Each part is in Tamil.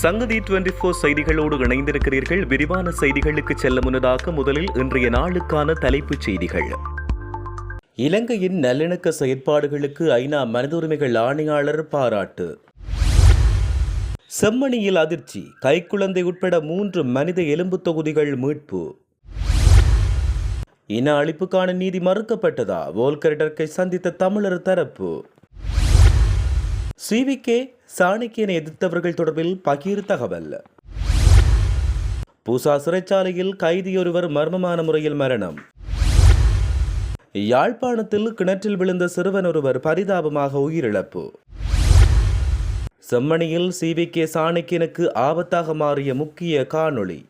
சங்கதி டுவெண்டி போர் செய்திகளோடு இணைந்திருக்கிறீர்கள். விரிவான செய்திகளுக்கு செல்ல முன்னதாக முதலில் இன்றைய நாளுக்கான தலைப்புச் செய்திகள். இலங்கையின் நல்லிணக்க செயற்பாடுகளுக்கு ஐநா மனித உரிமைகள் ஆணையாளர் பாராட்டு. செம்மணியில் அதிர்ச்சி. கைக்குழந்தை உட்பட மூன்று மனித எலும்பு தொகுதிகள் மீட்பு. இன அழிப்புக்கான நீதி மறுக்கப்பட்டதா? வோல்கரிடர்க்கை சந்தித்த தமிழர் தரப்பு. சிவிகே சாணக்கியனை எதிர்த்தவர்கள் தொடர்பில் பகீர் தகவல். பூசா சிறைச்சாலையில் கைதியொருவர் மர்மமான முறையில் மரணம். யாழ்ப்பாணத்தில் கிணற்றில் விழுந்த சிறுவன் ஒருவர் பரிதாபமாக உயிரிழப்பு. செம்மணியில் சிவிகே சாணக்கியனுக்கு ஆபத்தாக மாறிய முக்கிய காணொளி.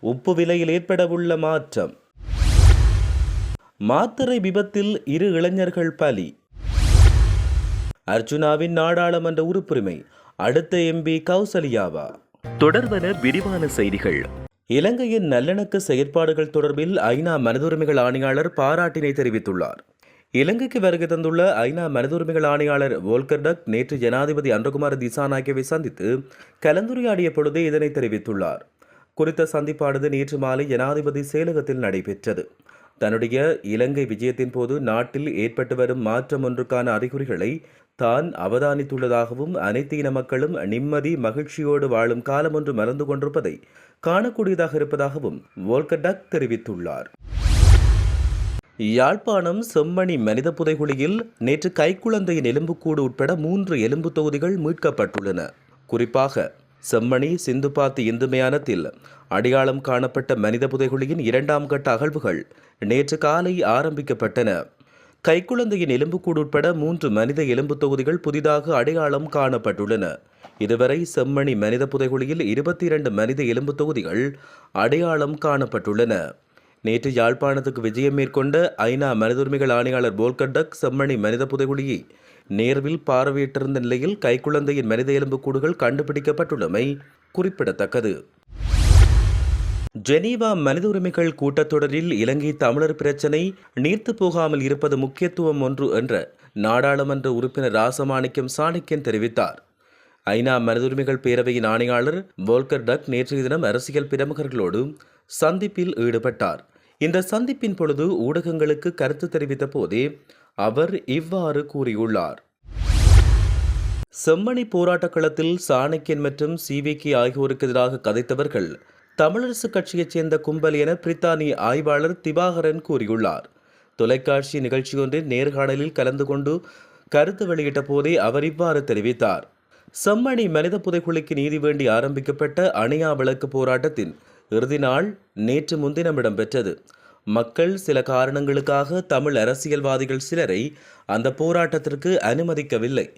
உப்பு விலையில் ஏற்படவுள்ள மாற்றம். மாத்திரை விபத்தில் இரு இளைஞர்கள் பலி. அர்ஜுனாவின் நாடாளுமன்ற உறுப்புரிமை அடுத்த எம்பி கௌசல்யாவா? தொடர்வன விரிவான செய்திகள். இலங்கையின் நல்லிணக்க செயற்பாடுகள் தொடர்பில் ஐநா மனிதுரிமைகள் ஆணையாளர் பாராட்டினை தெரிவித்துள்ளார். இலங்கைக்கு வருகை தந்துள்ள ஐநா மனிதுரிமைகள் ஆணையாளர் வோல்கர் டக் நேற்று ஜனாதிபதி அன்றகுமார் திசாநாயக்கவை சந்தித்து கலந்துரையாடிய பொழுதே இதனை தெரிவித்துள்ளார். குறித்த சந்திப்பானது நேற்று மாலை ஜனாதிபதி செயலகத்தில் நடைபெற்றது. தன்னுடைய இலங்கை விஜயத்தின் போது நாட்டில் ஏற்பட்டு வரும் மாற்றம் ஒன்றுக்கான அறிகுறிகளை தான் அவதானித்துள்ளதாகவும் அனைத்து இன மக்களும் நிம்மதி மகிழ்ச்சியோடு வாழும் காலம் ஒன்று மறந்து கொண்டிருப்பதை காணக்கூடியதாக இருப்பதாகவும் வோல்கடக் தெரிவித்துள்ளார். யாழ்ப்பாணம் செம்மணி மனித புதைகுழியில் நேற்று கைக்குழந்தையின் எலும்புக்கூடு உட்பட மூன்று எலும்பு தொகுதிகள் மீட்கப்பட்டுள்ளன. குறிப்பாக செம்மணி சிந்துபாத்தி இந்து மயானத்தில் அடையாளம் காணப்பட்ட மனித புதைகுழியின் இரண்டாம் கட்ட அகழ்வுகள் நேற்று காலை ஆரம்பிக்கப்பட்டன. கைக்குழந்தையின் எலும்புக்கூடு உட்பட மூன்று மனித எலும்பு தொகுதிகள் புதிதாக அடையாளம் காணப்பட்டுள்ளன. இதுவரை செம்மணி மனித புதைகுழியில் இருபத்தி இரண்டு மனித எலும்பு தொகுதிகள் அடையாளம் காணப்பட்டுள்ளன. நேற்று யாழ்ப்பாணத்துக்கு விஜயம் மேற்கொண்ட ஐநா மனித உரிமைகள் ஆணையாளர் போல்கண்டக் செம்மணி மனித புதைகுழியை நேர்வில் பார்வையிட்டிருந்த நிலையில் கைக்குழந்தையின் மனித எலும்பு கூடுகள் கண்டுபிடிக்கப்பட்டுள்ளமை குறிப்பிடத்தக்கது. ஜெனீவா மனித உரிமைகள் கூட்டத்தொடரில் இலங்கை தமிழர் பிரச்சினை நீர்த்து போகாமல் இருப்பது முக்கியத்துவம் ஒன்று என்ற நாடாளுமன்ற உறுப்பினர் ராசமாணிக்கம் சாணக்கியன் தெரிவித்தார். ஐநா மனித உரிமைகள் பேரவையின் ஆணையாளர் வோல்கர் டக் நேற்றைய தினம் அரசியல் பிரமுகர்களோடு சந்திப்பில் ஈடுபட்டார். இந்த சந்திப்பின் பொழுது ஊடகங்களுக்கு கருத்து தெரிவித்த போதே அவர் இவ்வாறு கூறியுள்ளார். செம்மணி போராட்டக் களத்தில் சாணக்கியன் மற்றும் சிவிகே ஆகியோருக்கு எதிராக கதைத்தவர்கள் தமிழரசு கட்சியைச் சேர்ந்த கும்பல் என பிரித்தானிய ஆய்வாளர் திவாகரன் கூறியுள்ளார். தொலைக்காட்சி நிகழ்ச்சியொன்றின் நேர்காணலில் கலந்து கொண்டு கருத்து வெளியிட்ட போதே அவர் இவ்வாறு தெரிவித்தார். செம்மணி மனித புதைக்குழிக்கு நீதி வேண்டி ஆரம்பிக்கப்பட்ட அணியா விளக்கு போராட்டத்தின் இறுதி நாள் நேற்று முன்தினம் இடம்பெற்றது. மக்கள் சில காரணங்களுக்காக தமிழ் அரசியல்வாதிகள் சிலரை அந்த போராட்டத்திற்கு அனுமதிக்கவில்லை.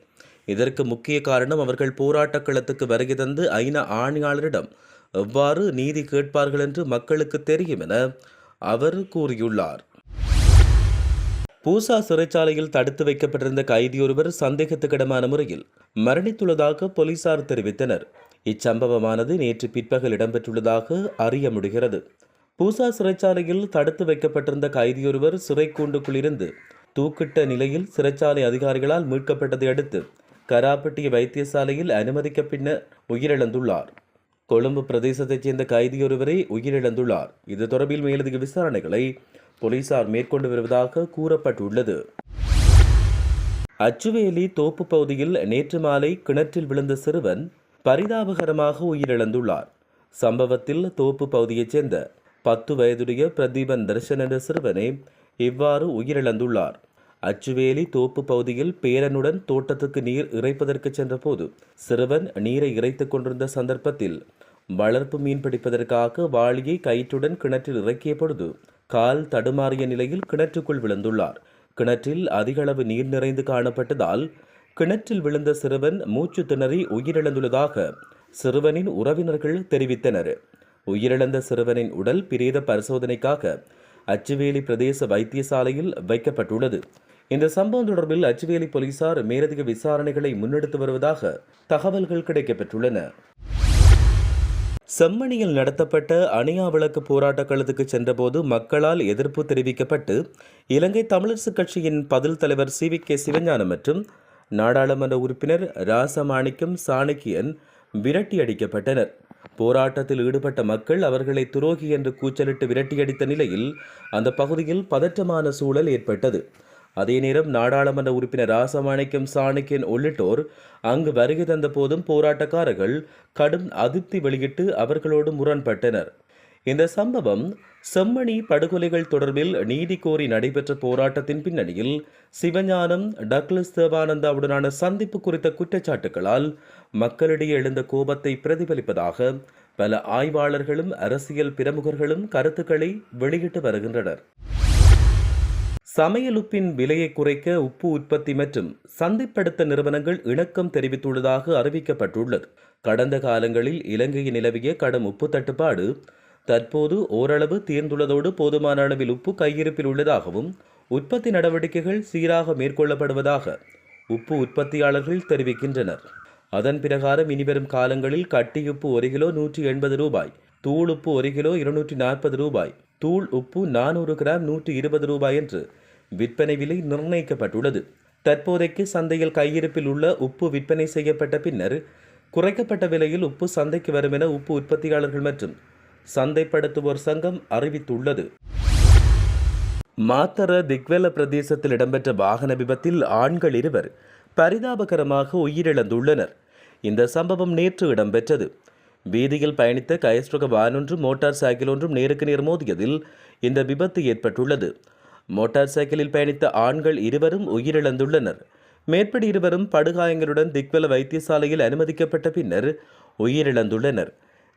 இதற்கு முக்கிய காரணம் அவர்கள் போராட்டக் களத்துக்கு வருகை தந்து ஐநா ஆணையாளரிடம் எவ்வாறு நீதி கேட்பார்கள் என்று மக்களுக்கு தெரியும் என அவர் கூறியுள்ளார். பூசா சிறைச்சாலையில் தடுத்து வைக்கப்பட்டிருந்த கைதியொருவர் சந்தேகத்துக்கிடமான முறையில் மரணித்துள்ளதாக போலீசார் தெரிவித்தனர். இச்சம்பவமானது நேற்று பிற்பகல் இடம்பெற்றுள்ளதாக அறிய முடிகிறது. பூசா சிறைச்சாலையில் தடுத்து வைக்கப்பட்டிருந்த கைதியொருவர் சிறைக்கூண்டுக்குள்ளிருந்து தூக்கிட்ட நிலையில் சிறைச்சாலை அதிகாரிகளால் மீட்கப்பட்டதை அடுத்து கராப்பட்டிய வைத்தியசாலையில் அனுமதிக்க பின்னர் உயிரிழந்துள்ளார். கொழும்பு பிரதேசத்தைச் சேர்ந்த கைதியொருவரை உயிரிழந்துள்ளார். இது தொடர்பில் மேலதிக விசாரணைகளை போலீசார் மேற்கொண்டு வருவதாக கூறப்பட்டுள்ளது. அச்சுவேலி தோப்பு பகுதியில் நேற்று மாலை கிணற்றில் விழுந்த சிறுவன் பரிதாபகரமாக உயிரிழந்துள்ளார். சம்பவத்தில் தோப்பு பகுதியைச் சேர்ந்த பத்து வயதுடைய பிரதீபன் தர்ஷன் என்ற சிறுவனே இவ்வாறு உயிரிழந்துள்ளார். அச்சுவேலி தோப்பு பகுதியில் பேரனுடன் தோட்டத்துக்கு நீர் இறைப்பதற்கு சென்றபோது சிறுவன் நீரை இறைத்துக் கொண்டிருந்த சந்தர்ப்பத்தில் வளர்ப்பு மீன் பிடிப்பதற்காக வாளியை கயிற்றுடன் கிணற்றில் இறக்கிய பொழுது கால் தடுமாறிய நிலையில் கிணற்றுக்குள் விழுந்துள்ளார். கிணற்றில் அதிகளவு நீர் நிறைந்து காணப்பட்டதால் கிணற்றில் விழுந்த சிறுவன் மூச்சு திணறி உயிரிழந்துள்ளதாக சிறுவனின் உறவினர்கள் தெரிவித்தனர். உயிரிழந்த சிறுவனின் உடல் பிரேத பரிசோதனைக்காக அச்சுவேலி பிரதேச வைத்தியசாலையில் வைக்கப்பட்டுள்ளது. இந்த சம்பவம் தொடர்பில் அச்சுவேலி போலீசார் மேலதிக விசாரணைகளை முன்னெடுத்து வருவதாக தகவல்கள் கிடைக்கப்பெற்றுள்ளன. செம்மணியில் நடத்தப்பட்ட அணியா விளக்கு போராட்டக் களத்துக்கு சென்றபோது மக்களால் எதிர்ப்பு தெரிவிக்கப்பட்டு இலங்கை தமிழரசுக் கட்சியின் பதில் தலைவர் சி வி கே சிவஞானம் மற்றும் நாடாளுமன்ற உறுப்பினர் ராசமாணிக்கம் சாணக்கியன் விரட்டியடிக்கப்பட்டனர். போராட்டத்தில் ஈடுபட்ட மக்கள் அவர்களை துரோகி என்று கூச்சலிட்டு விரட்டியடித்த நிலையில் அந்த பகுதியில் பதற்றமான சூழல் ஏற்பட்டது. அதே நேரம் நாடாளுமன்ற உறுப்பினர் ராசமாணிக்கம் சாணக்கியன் உள்ளிட்டோர் அங்கு வருகை தந்த போதும் போராட்டக்காரர்கள் கடும் அதிருப்தி வெளியிட்டு அவர்களோடு முரண்பட்டனர். இந்த சம்பவம் செம்மணி படுகொலைகள் தொடர்பில் நீதி கோரி நடைபெற்ற போராட்டத்தின் பின்னணியில் சிவஞானம் டக்ளஸ் தேவானந்தாவுடனான சந்திப்பு குறித்த குற்றச்சாட்டுகளால் மக்களிடையே எழுந்த கோபத்தை பிரதிபலிப்பதாக பல ஆய்வாளர்களும் அரசியல் பிரமுகர்களும் கருத்துக்களை வெளியிட்டு வருகின்றனர். சமையல் உப்பின் விலையை குறைக்க உப்பு உற்பத்தி மற்றும் சந்தைப்படுத்த நிறுவனங்கள் இணக்கம் தெரிவித்துள்ளதாக அறிவிக்கப்பட்டுள்ளது. கடந்த காலங்களில் இலங்கையில் நிலவிய கடும் உப்பு தட்டுப்பாடு தற்போது ஓரளவு தீர்ந்துள்ளதோடு போதுமான அளவில் உப்பு கையிருப்பில் உள்ளதாகவும் உற்பத்தி நடவடிக்கைகள் சீராக மேற்கொள்ளப்படுவதாக உப்பு உற்பத்தியாளர்கள் தெரிவிக்கின்றனர். அதன் பிரகாரம் இனிவரும் காலங்களில் கட்டி உப்பு ஒரு கிலோ நூற்றி எண்பது ரூபாய் தூள் உப்பு ஒரு கிலோ இருநூற்றி நாற்பது ரூபாய் தூள் உப்பு நானூறு கிராம் நூற்றி இருபது ரூபாய் என்று விற்பனை விலை நிர்ணயிக்கப்பட்டுள்ளது. தற்போதைக்கு சந்தையில் கையிருப்பில் உள்ள உப்பு விற்பனை செய்யப்பட்ட பின்னர் குறைக்கப்பட்ட விலையில் உப்பு சந்தைக்கு வரும் என உப்பு உற்பத்தியாளர்கள் மற்றும் சந்தைப்படுத்துவோர் சங்கம் அறிவித்துள்ளது. மாத்தர திக்வெல பிரதேசத்தில் இடம்பெற்ற வாகன விபத்தில் ஆண்கள் இருவர் பரிதாபகரமாக உயிரிழந்துள்ளனர். இந்த சம்பவம் நேற்று இடம்பெற்றது. வீதியில் பயணித்த கயஸ்ட்ரக வானொன்றும் மோட்டார் சைக்கிள் ஒன்றும் நேருக்கு நேர் மோதியதில் இந்த விபத்து ஏற்பட்டுள்ளது. மோட்டார் சைக்கிளில் பயணித்த ஆண்கள் இருவரும் உயிரிழந்துள்ளனர். மேற்படி இருவரும் படுகாயங்களுடன் திக்வெல வைத்தியசாலையில் அனுமதிக்கப்பட்ட பின்னர் உயிரிழந்துள்ளனர்.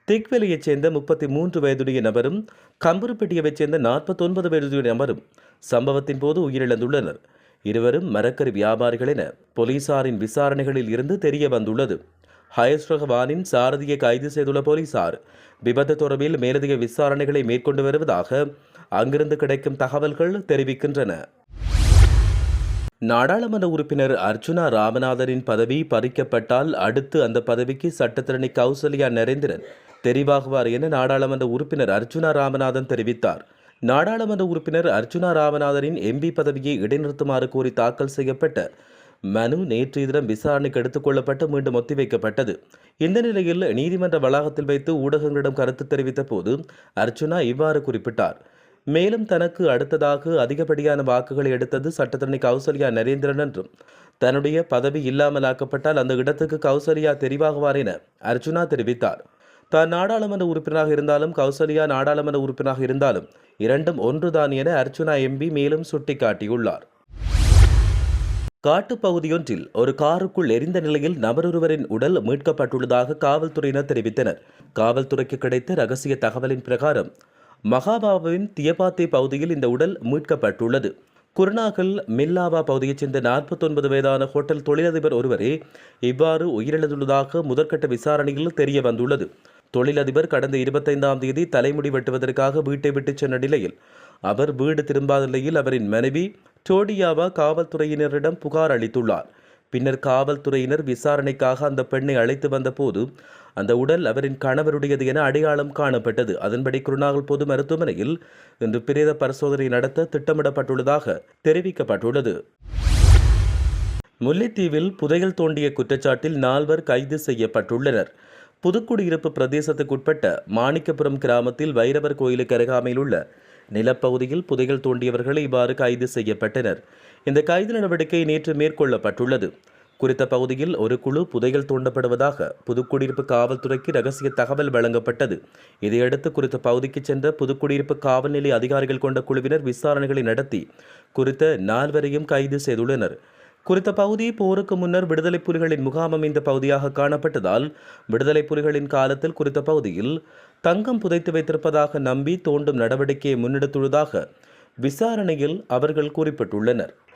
திக்வெலியைச் சேர்ந்த முப்பத்தி மூன்று வயதுடைய நபரும் கம்புருப்பட்டியவைச் சேர்ந்த நாற்பத்தொன்பது வயதுடைய நபரும் சம்பவத்தின் போது உயிரிழந்துள்ளனர். இருவரும் மரக்கறி வியாபாரிகள் என போலீசாரின் விசாரணைகளில் இருந்து தெரிய வந்துள்ளது. ஹயஸ் வானின் சாரதியை கைது செய்துள்ள போலீசார் விபத்து தொடர்பில் மேலதிக விசாரணைகளை மேற்கொண்டு வருவதாக அங்கிருந்து கிடைக்கும் தகவல்கள் தெரிவிக்கின்றன. நாடாளுமன்ற உறுப்பினர் அர்ச்சுனா ராமநாதனின் பதவி பறிக்கப்பட்டால் அடுத்து அந்த பதவிக்கு சட்டத்திரணி கௌசல்யா நரேந்திரன் தெரிவாகுவார் என நாடாளுமன்ற உறுப்பினர் அர்ச்சுனா ராமநாதன் தெரிவித்தார். நாடாளுமன்ற உறுப்பினர் அர்ச்சுனா ராமநாதனின் எம்பி பதவியை இடைநிறுத்துமாறு கோரி தாக்கல் செய்யப்பட்ட மனு நேற்று தினம் விசாரணைக்கு எடுத்துக்கொள்ளப்பட்டு மீண்டும் ஒத்திவைக்கப்பட்டது. இந்த நிலையில் நீதிமன்ற வளாகத்தில் வைத்து ஊடகங்களிடம் கருத்து தெரிவித்த போது அர்ச்சுனா இவ்வாறு குறிப்பிட்டார். மேலும் தனக்கு அடுத்ததாக அதிகப்படியான வாக்குகளை எடுத்தது சட்டத்தரணி கௌசல்யா நரேந்திரன் என்றும் தன்னுடைய பதவி இல்லாமலாக்கப்பட்டால் அந்த இடத்துக்கு கௌசல்யா தெரிவாகுவார் என அர்ஜுனா தெரிவித்தார். தான் நாடாளுமன்ற உறுப்பினராக இருந்தாலும் கௌசல்யா நாடாளுமன்ற உறுப்பினராக இருந்தாலும் இரண்டும் ஒன்றுதான் என அர்ச்சுனா எம்பி மேலும் சுட்டிக்காட்டியுள்ளார். காட்டுப்பகுதியொன்றில் ஒரு காருக்குள் எரிந்த நிலையில் நபரொருவரின் உடல் மீட்கப்பட்டுள்ளதாக காவல்துறையினர் தெரிவித்தனர். காவல்துறைக்கு கிடைத்த ரகசிய தகவலின் பிரகாரம் மகாபாவின் தியபாத்தே பகுதியில் இந்த உடல் மீட்கப்பட்டுள்ளது. குருநாகல் மில்லாவா பகுதியைச் சேர்ந்த நாற்பத்தொன்பது வயதான ஹோட்டல் தொழிலதிபர் ஒருவரே இவ்வாறு உயிரிழந்துள்ளதாக முதற்கட்ட விசாரணையில் தெரிய வந்துள்ளது தொழிலதிபர் கடந்த இருபத்தைந்தாம் தேதி தலைமுடி வெட்டுவதற்காக வீட்டை விட்டு சென்ற நிலையில் அவர் வீடு திரும்பாத நிலையில் அவரின் மனைவி டோடியாவா காவல்துறையினரிடம் புகார் அளித்துள்ளார். பின்னர் காவல்துறையினர் விசாரணைக்காக அந்த பெண்ணை அழைத்து வந்தபோது அந்த உடல் அவரின் கணவருடையது என அடையாளம் காணப்பட்டது. அதன்படி குருநாகல் பொது மருத்துவமனையில் இன்று பிரேத பரிசோதனை நடத்த திட்டமிடப்பட்டுள்ளதாக தெரிவிக்கப்பட்டுள்ளது. முல்லைத்தீவில் புதையல் தோண்டிய குற்றச்சாட்டில் நால்வர் கைது செய்யப்பட்டுள்ளனர். புதுக்குடியிருப்பு பிரதேசத்துக்குட்பட்ட மாணிக்கபுரம் கிராமத்தில் வைரவர் கோயிலுக்கு அருகாமையில் உள்ள நிலப்பகுதியில் புதையல் தோண்டியவர்கள் இவ்வாறு கைது செய்யப்பட்டனர். இந்த கைது நடவடிக்கை நேற்று மேற்கொள்ளப்பட்டுள்ளது. குறித்த பகுதியில் ஒரு குழு புதையல் தோண்டப்படுவதாக புதுக்குடியிருப்பு காவல்துறைக்கு ரகசிய தகவல் வழங்கப்பட்டது. இதையடுத்து குறித்த பகுதிக்கு சென்ற புதுக்குடியிருப்பு காவல் நிலைய அதிகாரிகள் கொண்ட குழுவினர் விசாரணைகளை நடத்தி குறித்த நால்வரையும் கைது செய்துள்ளனர். குறித்த பகுதி போருக்கு முன்னர் விடுதலை புலிகளின் முகாம் இந்த பகுதியாக காணப்பட்டதால் விடுதலை புலிகளின் காலத்தில் குறித்த பகுதியில் தங்கம் புதைத்து வைத்திருப்பதாக நம்பி தோண்டும் நடவடிக்கையை முன்னெடுத்துள்ளதாக விசாரணையில் அவர்கள் குறிப்பிட்டுள்ளனர்.